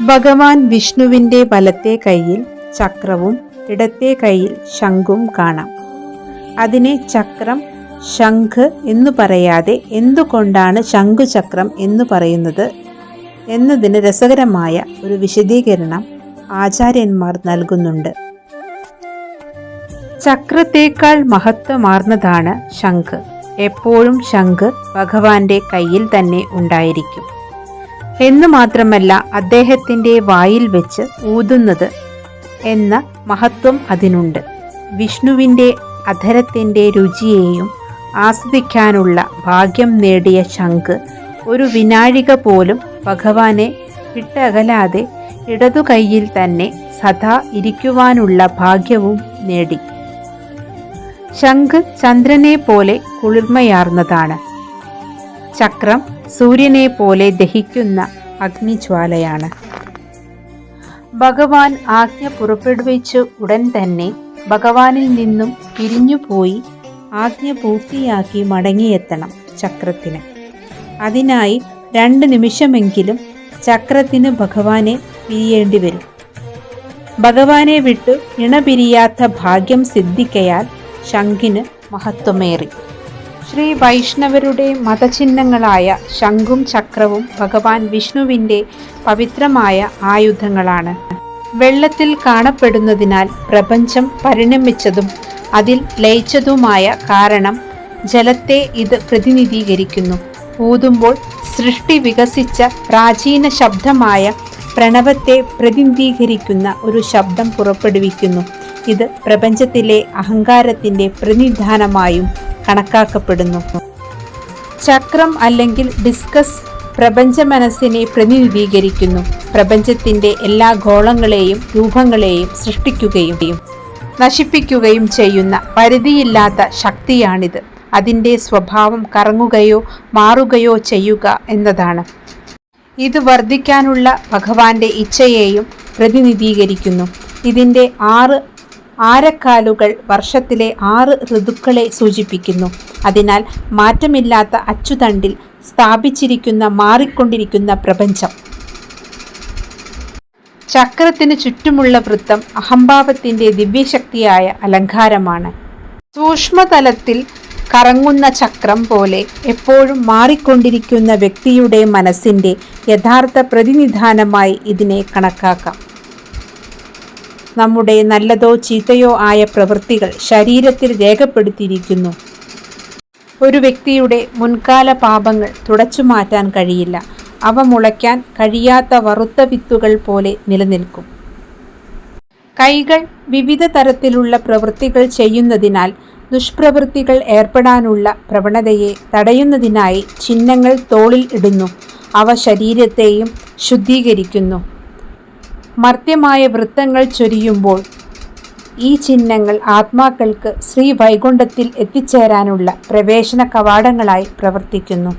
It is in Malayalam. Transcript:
ഭഗവാൻ വിഷ്ണുവിന്റെ വലത്തെ കയ്യിൽ ചക്രവും ഇടത്തെ കയ്യിൽ ശംഖും കാണാം. അതിനെ ചക്രം ശംഖ് എന്ന് പറയാതെ എന്തുകൊണ്ടാണ് ശംഖുചക്രം എന്ന് പറയുന്നത്? എന്നതിന് രസകരമായ ഒരു വിശദീകരണം ആചാര്യന്മാർ നൽകുന്നുണ്ട്. ചക്രത്തേക്കാൾ മഹത്വമാർന്നതാണ് ശംഖ്. എപ്പോഴും ശംഖ് ഭഗവാന്റെ കയ്യിൽ തന്നെ ഉണ്ടായിരിക്കും. എന്നു മാത്രമല്ല അദ്ദേഹത്തിന്റെ വായിൽ വെച്ച് ഊതുന്നത് എന്ന മഹത്വം അതിനുണ്ട്. വിഷ്ണുവിന്റെ അധരത്തിന്റെ രുചിയെയും ആസ്വദിക്കാനുള്ള ഭാഗ്യം നേടിയ ശംഖ് ഒരു വിനാഴിക പോലും ഭഗവാനെ വിട്ടകലാതെ ഇടതു കൈയിൽ തന്നെ സദാ ഇരിക്കുവാനുള്ള ഭാഗ്യവും നേടി. ശംഖ് ചന്ദ്രനെ പോലെ കുളിർമയാർന്നതാണ്. ചക്രം സൂര്യനെ പോലെ ദഹിക്കുന്ന അഗ്നിജ്വാലയാണ്. ഭഗവാൻ ആജ്ഞ പുറപ്പെടുവിച്ചു ഉടൻ തന്നെ ഭഗവാനിൽ നിന്നും പിരിഞ്ഞുപോയി ആജ്ഞ പൂർത്തിയാക്കി മടങ്ങിയെത്തണം ചക്രത്തിന്. അതിനായി രണ്ട് നിമിഷമെങ്കിലും ചക്രത്തിന് ഭഗവാനെ പിരിയേണ്ടി വരും. ഭഗവാനെ വിട്ടു ഇണപിരിയാത്ത ഭാഗ്യം സിദ്ധിക്കയാൽ ശംഖിന് മഹത്വമേറി. ശ്രീ വൈഷ്ണവരുടെ മതചിഹ്നങ്ങളായ ശംഖും ചക്രവും ഭഗവാൻ വിഷ്ണുവിന്റെ പവിത്രമായ ആയുധങ്ങളാണ്. വെള്ളത്തിൽ കാണപ്പെടുന്നതിനാൽ പ്രപഞ്ചം പരിണമിച്ചതും അതിൽ ലയിച്ചതുമായ കാരണം ജലത്തെ ഇത് പ്രതിനിധീകരിക്കുന്നു. ഊതുമ്പോൾ സൃഷ്ടി വികസിച്ച പ്രാചീന ശബ്ദമായ പ്രണവത്തെ പ്രതിനിധീകരിക്കുന്ന ഒരു ശബ്ദം പുറപ്പെടുവിക്കുന്നു. ഇത് പ്രപഞ്ചത്തിലെ അഹങ്കാരത്തിന്റെ പ്രതിനിധാനമായും കണക്കാക്കപ്പെടുന്നു. ചക്രം അല്ലെങ്കിൽ ഡിസ്കസ് പ്രപഞ്ച മനസ്സിനെ പ്രതിനിധീകരിക്കുന്നു. പ്രപഞ്ചത്തിന്റെ എല്ലാ ഗോളങ്ങളെയും രൂപങ്ങളെയും സൃഷ്ടിക്കുകയും നശിപ്പിക്കുകയും ചെയ്യുന്ന പരിധിയില്ലാത്ത ശക്തിയാണിത്. അതിന്റെ സ്വഭാവം കറങ്ങുകയോ മാറുകയോ ചെയ്യുക എന്നതാണ്. ഇത് വർദ്ധിക്കാനുള്ള ഭഗവാന്റെ ഇച്ഛയെയും പ്രതിനിധീകരിക്കുന്നു. ഇതിന്റെ ആറ് ആരക്കാലുകൾ വർഷത്തിലെ ആറ് ഋതുക്കളെ സൂചിപ്പിക്കുന്നു. അതിനാൽ മാറ്റമില്ലാത്ത അച്ചുതണ്ടിൽ സ്ഥാപിച്ചിരിക്കുന്ന മാറിക്കൊണ്ടിരിക്കുന്ന പ്രപഞ്ചം. ചക്രത്തിന് ചുറ്റുമുള്ള വൃത്തം അഹംഭാവത്തിന്റെ ദിവ്യശക്തിയായ അലങ്കാരമാണ്. സൂക്ഷ്മതലത്തിൽ കറങ്ങുന്ന ചക്രം പോലെ എപ്പോഴും മാറിക്കൊണ്ടിരിക്കുന്ന വ്യക്തിയുടെ മനസ്സിന്റെ യഥാർത്ഥ പ്രതിനിധാനമായി ഇതിനെ കണക്കാക്കാം. നമ്മുടെ നല്ലതോ ചീത്തയോ ആയ പ്രവൃത്തികൾ ശരീരത്തിൽ രേഖപ്പെടുത്തിയിരിക്കുന്നു. ഒരു വ്യക്തിയുടെ മുൻകാല പാപങ്ങൾ തുടച്ചു മാറ്റാൻ കഴിയില്ല. അവ മുളയ്ക്കാൻ കഴിയാത്ത വറുത്ത വിത്തുകൾ പോലെ നിലനിൽക്കും. കൈകൾ വിവിധ തരത്തിലുള്ള പ്രവൃത്തികൾ ചെയ്യുന്നതിനാൽ ദുഷ്പ്രവൃത്തികൾ ഏർപ്പെടാനുള്ള പ്രവണതയെ തടയുന്നതിനായി ചിഹ്നങ്ങൾ തോളിൽ ഇടുന്നു. അവ ശരീരത്തെയും ശുദ്ധീകരിക്കുന്നു. മർത്യമായ വൃത്തങ്ങൾ ചൊരിയുമ്പോൾ ഈ ചിഹ്നങ്ങൾ ആത്മാക്കൾക്ക് ശ്രീ വൈകുണ്ഠത്തിൽ എത്തിച്ചേരാനുള്ള പ്രവേശന കവാടങ്ങളായി പ്രവർത്തിക്കുന്നു.